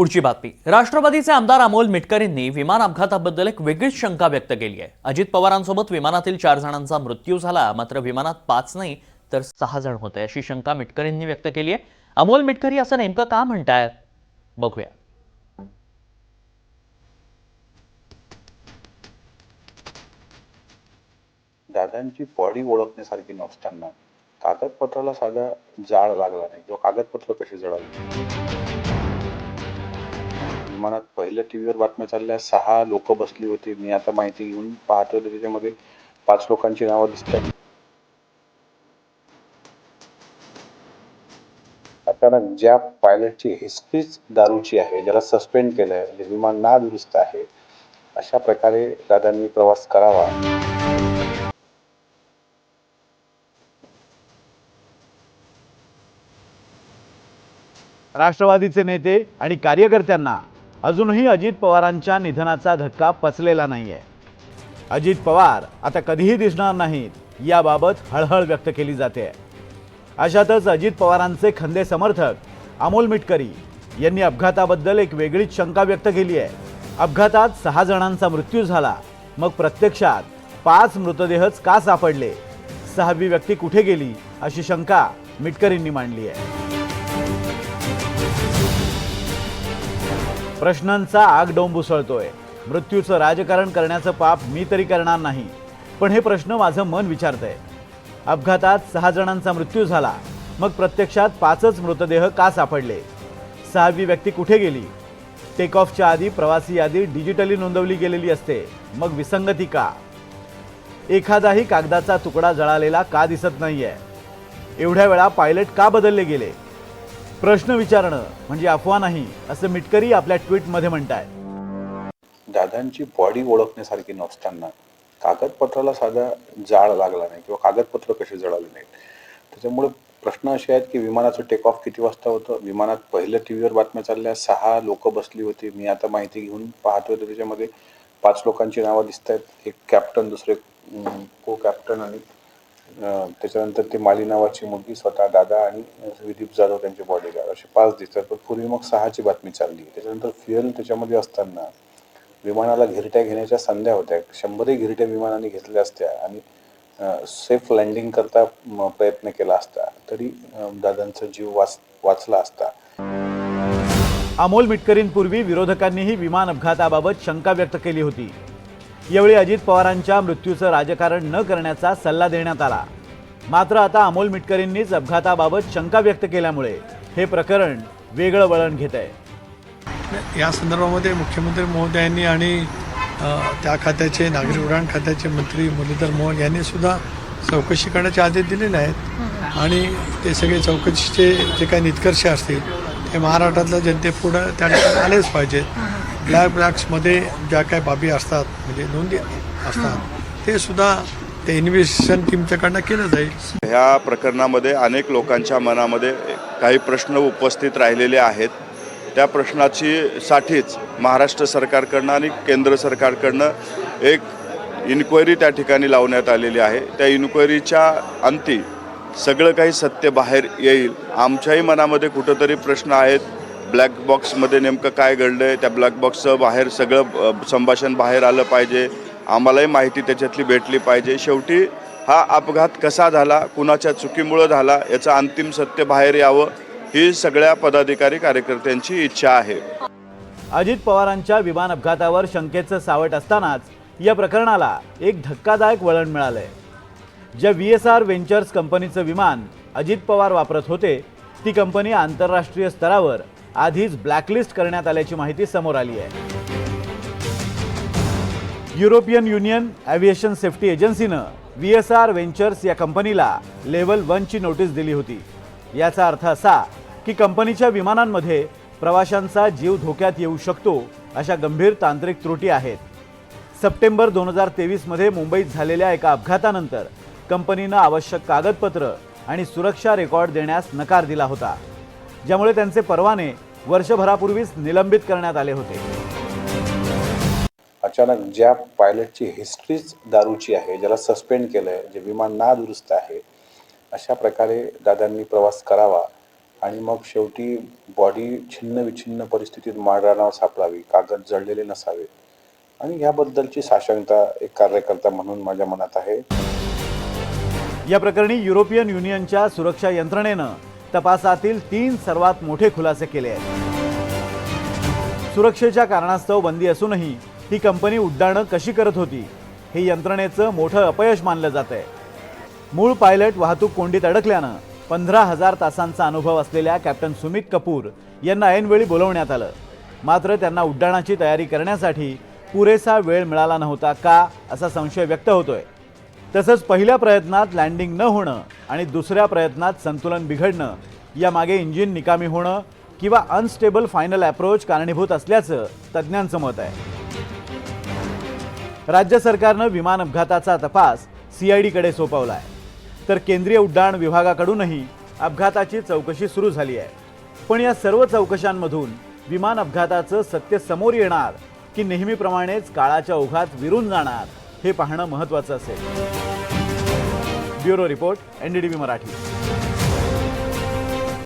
पुढची बातमी. राष्ट्रवादीचे आमदार अमोल मिटकरींनी विमान अपघाताबद्दल एक वेगळीच शंका व्यक्त केली आहे. अजित पवारांसोबत विमानातील चार जणांचा मृत्यू झाला मात्र विमानात पाच नाही तर सहा जण होते अशी शंका मिटकरींनी व्यक्त केली आहे. अमोल मिटकरी असं नेमकं का म्हणताय? बघूया. दादांची बॉडी ओळखण्यासारखी नसताना कागदपत्राला साधा जाळ लागला नाही किंवा कागदपत्र कशी जळाली? विमानात पहिल्या टीव्हीवर बातम्या चालल्या. सहा लोक बसली होती. मी आता माहिती घेऊन पाहतो त्याच्यामध्ये पाच लोकांची नावं दिसतात अचानक ज्या पायलटची हिस्ट्रीच दारूची आहे ज्याला सस्पेंड केलं आहे म्हणजे विमान ना दुरुस्त आहे अशा प्रकारे दादांनी प्रवास करावा. राष्ट्रवादीचे नेते आणि कार्यकर्त्यांना अजूनही अजित पवारांच्या निधनाचा धक्का पचलेला नाही आहे अजित पवार आता कधीही दिसणार नाहीत याबाबत हळहळ व्यक्त केली जाते. अशातच अजित पवारांचे खंदे समर्थक अमोल मिटकरी यांनी अपघाताबद्दल एक वेगळीच शंका व्यक्त केली आहे. अपघातात सहा जणांचा मृत्यू झाला मग प्रत्यक्षात पाच मृतदेहच का सापडले? सहावी व्यक्ती कुठे गेली अशी शंका मिटकरींनी मांडली आहे. प्रश्नांचा आग डोंब उसळतोय. मृत्यूचं राजकारण करण्याचं पाप मी तरी करणार नाही. पण हे प्रश्न माझं मन विचारतंय. अपघातात सहा जणांचा मृत्यू झाला. मग प्रत्यक्षात पाचच मृतदेह का सापडले? सहावी व्यक्ती कुठे गेली? टेक ऑफच्या आधी प्रवासी यादी डिजिटली नोंदवली गेलेली असते. मग विसंगती का? एखादाही कागदाचा तुकडा जळालेला का दिसत नाहीये? एवढ्या वेळा पायलट का बदलले गेले? प्रश्न विचारणं म्हणजे अफवा नाही असं मिटकरी आपल्या ट्विटमध्ये म्हणताय. दादांची बॉडी ओळखण्यासारखी नसताना कागदपत्राला साधा जाळ लागला नाही किंवा कागदपत्र कसे जळाले नाहीत. त्याच्यामुळे प्रश्न असे आहेत की विमानाचं टेक ऑफ किती वाजता होतं? विमानात पहिल्या टी व्हीवर बातम्या चालल्या सहा लोक बसली होती. मी आता माहिती घेऊन पाहतोय तर त्याच्यामध्ये पाच लोकांची नावं दिसत आहेत एक कॅप्टन दुसरे को कॅप्टन आणि त्याच्यानंतर ती माली नावाची मुलगी स्वतः दादा आणि विदीप जाधव त्यांचे बॉडीगार्ड असे पाच दिसतात पण पूर्वी मग सहाची बातमी चालली. त्याच्यानंतर फ्युएल त्याच्यामध्ये असताना विमानाला घिरट्या घेण्याच्या संध्या होत्या. शंभरही घिरट्या विमानाने घेतल्या असत्या आणि सेफ लँडिंग करता प्रयत्न केला असता. तरी दादांचा जीव वाच वाचला असता. अमोल मिटकरींपूर्वी विरोधकांनीही विमान अपघाताबाबत शंका व्यक्त केली होती. यावेळी अजित पवारांच्या मृत्यूचं राजकारण न करण्याचा सल्ला देण्यात आला. मात्र आता अमोल मिटकरींनीच अपघाताबाबत शंका व्यक्त केल्यामुळे हे प्रकरण वेगळं वळण घेत आहे. या संदर्भामध्ये मुख्यमंत्री महोदयांनी आणि त्या खात्याचे नागरी उड्डाण खात्याचे मंत्री मुरलीधर मोहन यांनी सुद्धा चौकशी करण्याचे आदेश दिलेले आहेत. आणि ते सगळे चौकशीचे जे काही निष्कर्ष असतील ते महाराष्ट्रातल्या जनतेपुढं त्या ठिकाणी आलेच पाहिजेत. ब्लॅक बॉक्समध्ये ज्या काही बाबी असतात म्हणजे नोंदी असतात ते सुद्धा ते इन्व्हेस्टिगेशन टीमच्याकडनं केलं जाईल. ह्या प्रकरणामध्ये अनेक लोकांच्या मनामध्ये काही प्रश्न उपस्थित राहिलेले आहेत. त्या प्रश्नाची साठीच महाराष्ट्र सरकारकडनं आणि केंद्र सरकारकडनं एक इन्क्वायरी त्या ठिकाणी लावण्यात आलेली आहे. त्या इन्क्वायरीच्या अंती सगळं काही सत्य बाहेर येईल. आमच्याही मनामध्ये कुठंतरी प्रश्न आहेत. ब्लॅक बॉक्समध्ये नेमकं काय घडलं आहे त्या ब्लॅक बॉक्सचं बाहेर सगळं संभाषण बाहेर आलं पाहिजे. आम्हालाही माहिती त्याच्यातली भेटली पाहिजे. शेवटी हा अपघात कसा झाला कुणाच्या चुकीमुळं झाला याचं अंतिम सत्य बाहेर यावं ही सगळ्या पदाधिकारी कार्यकर्त्यांची इच्छा आहे. अजित पवारांच्या विमान अपघातावर शंकेचं सावट असतानाच या प्रकरणाला एक धक्कादायक वळण मिळालंय. ज्या व्ही एस आर व्हेंचर्स कंपनीचं विमान अजित पवार वापरत होते ती कंपनी आंतरराष्ट्रीय स्तरावर आधीच ब्लॅकलिस्ट करण्यात आल्याची माहिती समोर आली आहे. युरोपियन युनियन ॲव्हिएशन सेफ्टी एजन्सीनं व्ही एस आर व्हेंचर्स या कंपनीला लेवल वनची नोटीस दिली होती. याचा अर्थ असा की कंपनीच्या विमानांमध्ये प्रवाशांचा जीव धोक्यात येऊ शकतो अशा गंभीर तांत्रिक त्रुटी आहेत. सप्टेंबर दोन हजार तेवीसमध्ये मुंबईत झालेल्या एका अपघातानंतर कंपनीनं आवश्यक कागदपत्र आणि सुरक्षा रेकॉर्ड देण्यास नकार दिला होता. ज्यामुळे त्यांचे परवाने वर्षभरापूर्वीच निलंबित करण्यात आले होते. अचानक ज्या पायलटची हिस्ट्रीच दारूची आहे ज्याला सस्पेंड केलंय जे विमान ना दुरुस्त आहे अशा प्रकारे दादांनी प्रवास करावा आणि मग शेवटी बॉडी छिन्न विछिन्न परिस्थितीत माळरानावर सापडावी कागद जळलेले नसावे. आणि याबद्दलची साशंकता एक कार्यकर्ता म्हणून माझ्या मनात आहे. या प्रकरणी युरोपियन युनियनच्या सुरक्षा यंत्रणेनं तपासातील तीन सर्वात मोठे खुलासे केले आहेत. सुरक्षेच्या कारणास्तव बंदी असूनही ही कंपनी उड्डाणं कशी करत होती हे यंत्रणेचं मोठं अपयश मानलं जात आहे. मूळ पायलट वाहतूक कोंडीत अडकल्यानं पंधरा हजार तासांचा अनुभव असलेल्या कॅप्टन सुमित कपूर यांना ऐनवेळी बोलवण्यात आलं. मात्र त्यांना उड्डाणाची तयारी करण्यासाठी पुरेसा वेळ मिळाला नव्हता का असा संशय व्यक्त होतोय. तसंच पहिल्या प्रयत्नात लँडिंग न होणं आणि दुसऱ्या प्रयत्नात संतुलन बिघडणं यामागे इंजिन निकामी होणं किंवा अनस्टेबल फायनल अप्रोच कारणीभूत असल्याचं तज्ज्ञांचं मत आहे. राज्य सरकारनं विमान अपघाताचा तपास सीआयडीकडे सोपवला आहे तर केंद्रीय उड्डाण विभागाकडूनही अपघाताची चौकशी सुरू झाली आहे. पण या सर्व चौकशांमधून विमान अपघाताचं सत्य समोर येणार की नेहमीप्रमाणेच काळाच्या ओघात विरून जाणार? हे पाहणं महत्त्वाचं असेल. Bureau report NDTV Marathi.